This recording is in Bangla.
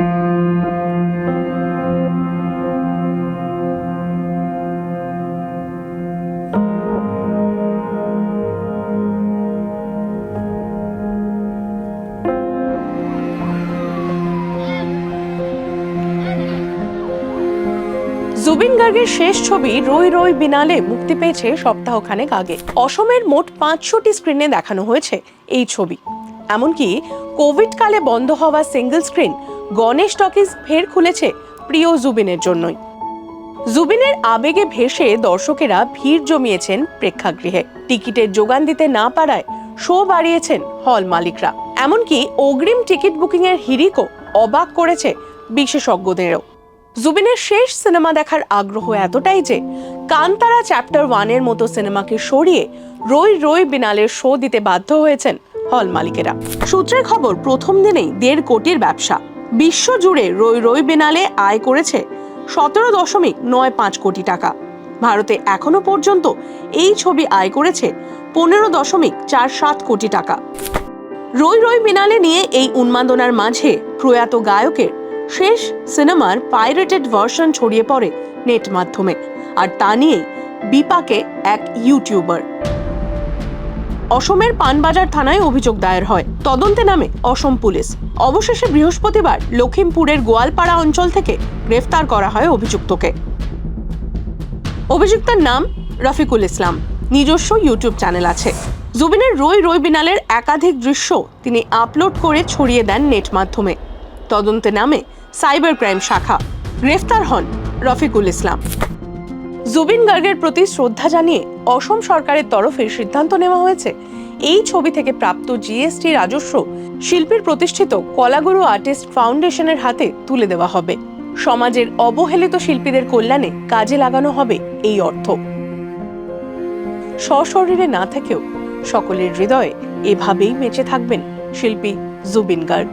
জুবিন গার্গের শেষ ছবি রই রই বিনালে মুক্তি পেয়েছে সপ্তাহখানেক আগে। অসমের মোট পাঁচশোটি স্ক্রিনে দেখানো হয়েছে এই ছবি। এমনকি কোভিড কালে বন্ধ হওয়া সিঙ্গেল স্ক্রিন গণেশ টকিজ ফের খুলেছে প্রিয় জুবিনের জন্যই। জুবিনের আবেগে ভেসে দর্শকেরা ভিড় জমিয়েছেন প্রেক্ষাগৃহে। টিকিটের যোগান দিতে না পারায় শো বাড়িয়েছেন হল মালিকরা। এমনকি অগ্রিম টিকিট বুকিংয়ের হিড়িকও অবাক করেছে বিশেষজ্ঞদেরও। জুবিনের শেষ সিনেমা দেখার আগ্রহ এতটাই যে কান্তারা চ্যাপ্টার ওয়ানের মতো সিনেমাকে সরিয়ে রই রই বিনালের শো দিতে বাধ্য হয়েছেন হল মালিকেরা। সূত্রের খবর, প্রথম দিনেই দেড় কোটির ব্যবসা। বিশ্ব জুড়ে রই রই বিনালে আয় করেছে সতেরো দশমিক নয় পাঁচ কোটি টাকা। ভারতে এখনও পর্যন্ত এই ছবি আয় করেছে পনেরো দশমিক চার সাত কোটি টাকা। রই রই বিনালে নিয়ে এই উন্মাদনার মাঝে প্রয়াত গায়কের শেষ সিনেমার পাইরেটেড ভার্সন ছড়িয়ে পড়ে নেট মাধ্যমে। আর তা নিয়েই বিপাকে এক ইউটিউবার অসমের পানবাজার থানায় অভিযোগ দায়ের হয়। তদন্তে নামে অসম পুলিশ। অবশেষে বৃহস্পতিবার লখিমপুরের গোয়ালপাড়া অঞ্চল থেকে গ্রেফতার করা হয় অভিযুক্তকে। অভিযুক্তের নাম রফিকুল ইসলাম। নিজস্ব ইউটিউব চ্যানেল আছে। জুবিনের রই রই বিনালের একাধিক দৃশ্য তিনি আপলোড করে ছড়িয়ে দেন নেট মাধ্যমে। তদন্তে নামে সাইবার ক্রাইম শাখা। গ্রেফতার হন রফিকুল ইসলাম। জুবিন গার্গের প্রতি শ্রদ্ধা জানিয়ে অসম সরকারের তরফে সিদ্ধান্ত নেওয়া হয়েছে। এই ছবি থেকে প্রাপ্ত জিএসটি রাজস্ব শিল্পীর প্রতিষ্ঠিত কলাগুরু আর্টিস্ট ফাউন্ডেশনের হাতে তুলে দেওয়া হবে। সমাজের অবহেলিত শিল্পীদের কল্যাণে কাজে লাগানো হবে এই অর্থ। সশরীরে না থেকেও সকলের হৃদয়ে এভাবেই বেঁচে থাকবেন শিল্পী জুবিন গার্গ।